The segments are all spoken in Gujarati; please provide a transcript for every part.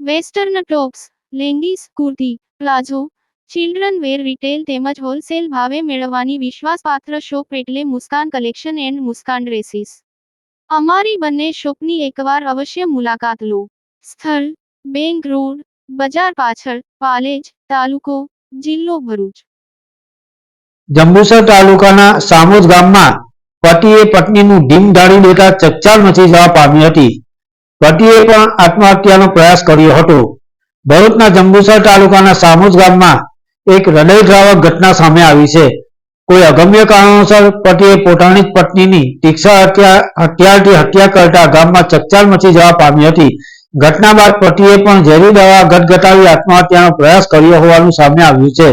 Western tops, leggings, kurti, palazzo, children wear retail તેમજ હોલસેલ ભાવે મેળવવાની વિશ્વાસપાત્ર શોપ એટલે Muskan collection and Muskan dresses. અમારી બંને શોપની એકવાર અવશ્ય મુલાકાત લો. સ્થળ, બેંક રોડ, બજાર પાછળ, પાલેજ, તાલુકો, જિલ્લો ભરૂચ. જંબુસર તાલુકાના સામોદ ગામમાં પતિએ પત્નીનું ઢીમ ધાડી દેતા ચકચાર મચી જવા પામી હતી. પતિએ પણ આત્મહત્યાનો પ્રયાસ કર્યો હતો. ભરૂચના જંબુસર તાલુકાના સામુજ ગામમાં એક હૃદયદ્રાવક ઘટના સામે આવી છે. કોઈ અગમ્ય કારણોસર પતિએ પોતાની પત્નીની તીક્ષા હત્યા હત્યારથી હત્યા કરતા ગામમાં ચકચાર મચી જવા પામી હતી. ઘટના બાદ પતિએ પણ ઝેરી દવા ગટગટાવી આત્મહત્યાનો પ્રયાસ કર્યો હોવાનું સામે આવ્યું છે.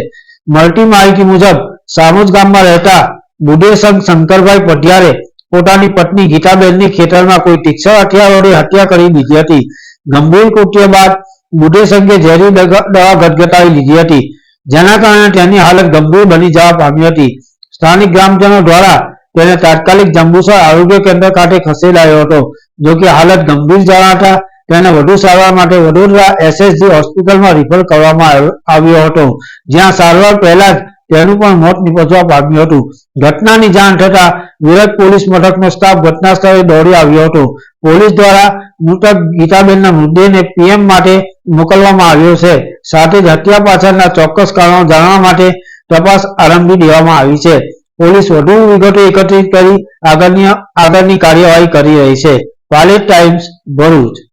મળતી માહિતી મુજબ, સામુજ ગામમાં રહેતા બુડેસંગ શંકરભાઈ પઢિયારે પોતાની પત્ની ગીતાબેનની ખેતરમાં કોઈ તીક્ષણ હથિયાર વડે હત્યા કરી દીધી હતી. ગંભીર કૃત્ય બાદ બુડેસંગે ઝેરી દવા ગટગટાવી લીધી હતી. જેના કારણે તેની હાલત ગંભીર બની જવા પામી હતી. સ્થાનિક ગ્રામજનો દ્વારા તેને તાત્કાલિક જંબુસર આરોગ્ય કેન્દ્ર ખાતે ખસેડાયો હતો. જો કે હાલત ગંભીર જણાતા તેને વધુ સારવાર માટે વડોદરા એસએસજી હોસ્પિટલમાં રિફર કરવામાં આવ્યો હતો. જ્યાં સારવાર પહેલા જ તેનું પણ મોત નીપજવા પામ્યું હતું. ઘટનાની જાણ થતા વિરજ પોલીસ મથકનો સ્ટાફ ઘટના સ્થળે દોડી આવ્યો હતો. પોલીસ દ્વારા મૃતક ગીતાબેનના મૃતદેહને પીએમ માટે મોકલવામાં આવ્યો છે. સાથે જ હત્યા પાછળના ચોક્કસ કારણો જાણવા માટે તપાસ આરંભી દેવામાં આવી છે. પોલીસ વધુ વિગતો એકત્રિત કરી આગળની આગળની કાર્યવાહી કરી રહી છે. પાલેટ ટાઈમ્સ, ભરૂચ.